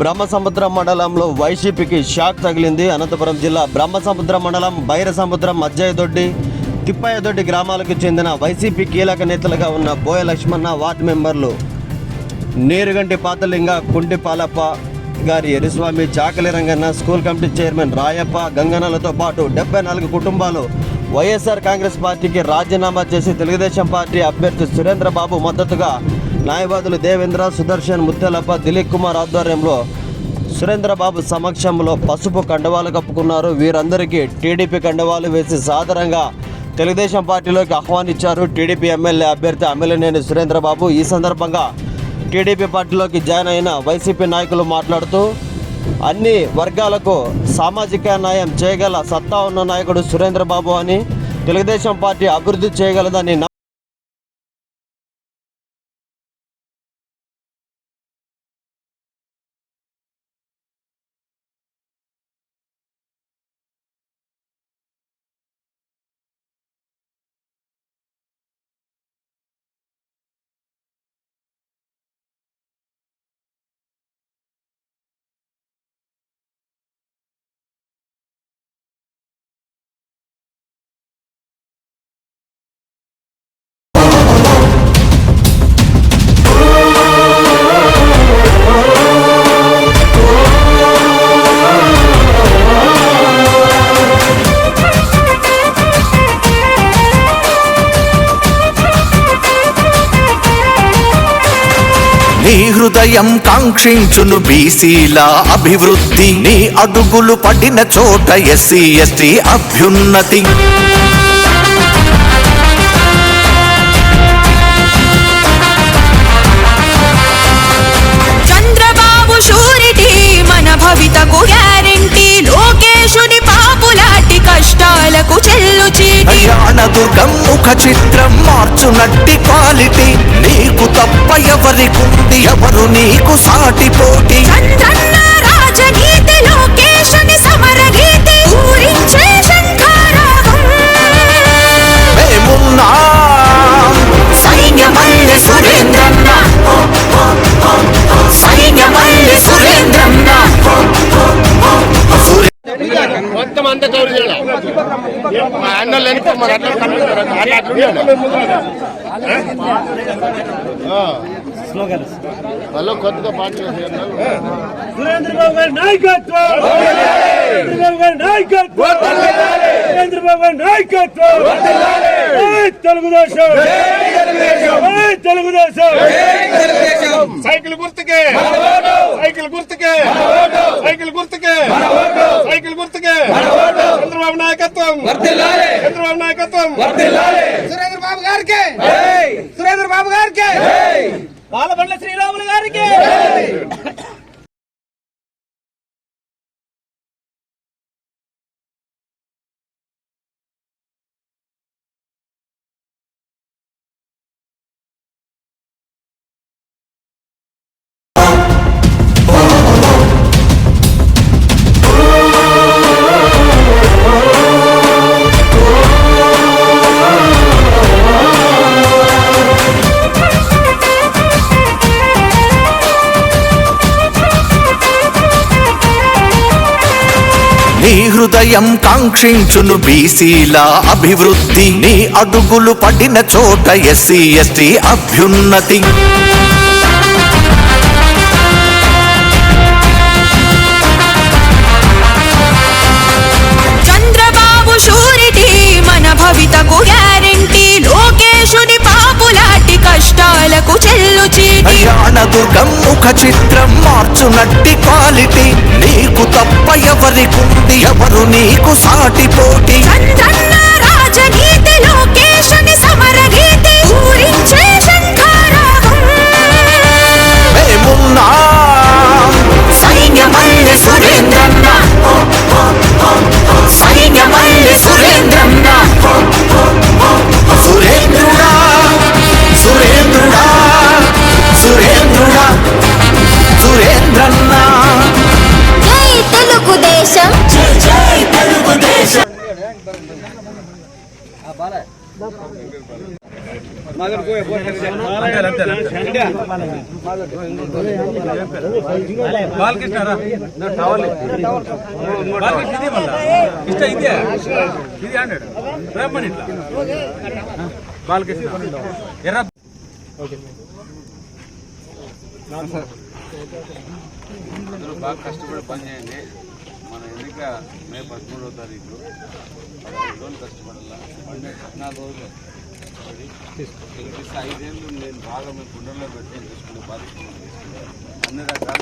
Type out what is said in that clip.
బ్రహ్మసముద్రం మండలంలో వైసీపీకి షాక్ తగిలింది. అనంతపురం జిల్లా బ్రహ్మసముద్రం మండలం బైరసముద్రం అజ్జయ్యదొడ్డి తిప్పయ్యదొడ్డి గ్రామాలకు చెందిన వైసీపీ కీలక నేతలుగా ఉన్న బోయ లక్ష్మణ వార్డు మెంబర్లు నేరుగంటి పాతలింగ కుంటి పాలప్ప గారి Eriswamy Chakali Ranganna school committee chairman Rayappa గంగన్నలతో పాటు డెబ్బై నాలుగు కుటుంబాలు వైఎస్ఆర్ కాంగ్రెస్ పార్టీకి రాజీనామా చేసి తెలుగుదేశం పార్టీ అభ్యర్థి సురేంద్రబాబు మద్దతుగా న్యాయవాదులు దేవేంద్ర సుదర్శన్ ముత్తెలప్ప దిలీప్ కుమార్ ఆధ్వర్యంలో సురేంద్రబాబు సమక్షంలో పసుపు కండవాలు కప్పుకున్నారు. వీరందరికీ టీడీపీ కండవాలు వేసి సాధారణంగా తెలుగుదేశం పార్టీలోకి ఆహ్వానించారు. టీడీపీ ఎమ్మెల్యే అభ్యర్థి అమ్మెల్యేనేని సురేంద్రబాబు. ఈ సందర్భంగా టీడీపీ పార్టీలోకి జాయిన్ అయిన వైసీపీ నాయకులు మాట్లాడుతూ అన్ని వర్గాలకు సామాజిక న్యాయం చేయగల సత్తా ఉన్న నాయకుడు సురేంద్రబాబు అని తెలుగుదేశం పార్టీ అభివృద్ధి చేయగలదని హృదయం కాంక్షించును బీసీల అభివృద్ధి. నీ అడుగులు పడిన చోట ఎస్సీ ఎస్టీ అభ్యున్నతి. దుర్గం ముఖ చిత్రం మార్చునట్టి క్వాలిటీ. నీకు తప్ప ఎవరికుంది ఎవరు నీకు సాటి పోటీ. మా మరి అట్లా అట్లా వాళ్ళు కొత్తగా పార్టీ సురేంద్రబాబు గారి నాయకత్వం! చంద్రబాబు గారి నాయకత్వం! చంద్రబాబు గారి నాయకత్వం! జై తెలుగుదేశం! జై తెలుగుదేశం! సైకిల్ గుర్తుకే! సైకిల్ గుర్తుకే! సైకిల్ గుర్తుకే! సైకిల్ గుర్తుకే! చంద్రబాబు నాయకత్వం. చంద్రబాబు నాయకత్వం. సురేంద్ర బాబు గారికి. సురేంద్ర బాబు గారికి. పాలబండ్ల శ్రీరాములు గారికి. హృదయం కాంక్షించును బీసీల అభివృద్ధి. నీ అడుగులు పడిన చోట ఎస్సీ ఎస్టీ అభ్యున్నతి. చంద్రబాబు షూరిటీ మన భవితకు గ్యారెంటీ. లోకేశుని పాపులాంటి కష్టాలకు చెల్లు చీటి. కళ్యాణ దుర్గం ముఖ చిత్రం మార్చునట్టి క్వాలిటీ. నీకు తప్ప ఎవరికుంది ఎవరు నీకు సాటి పోటీ. బాలకృష్ణ బాలకృష్ణ ఇది మళ్ళా ఇష్ట ఇదే ఇది హండ్రెడ్ రమ్మని ఇట్లా బాలకృష్ణ ఎర్ర బాగా కష్టపడి పని చేయండి. మన ఎన్నిక మే పదమూడవ తారీఖు లోన్ రోజులు కష్టపడాల పద్నాలుగు రోజులు ఐదేళ్ళు నేను బాగా మీ గుండెల్లో పెట్టి చూసుకునే బాధ్యత తీసుకున్నాను. అన్ని రకాల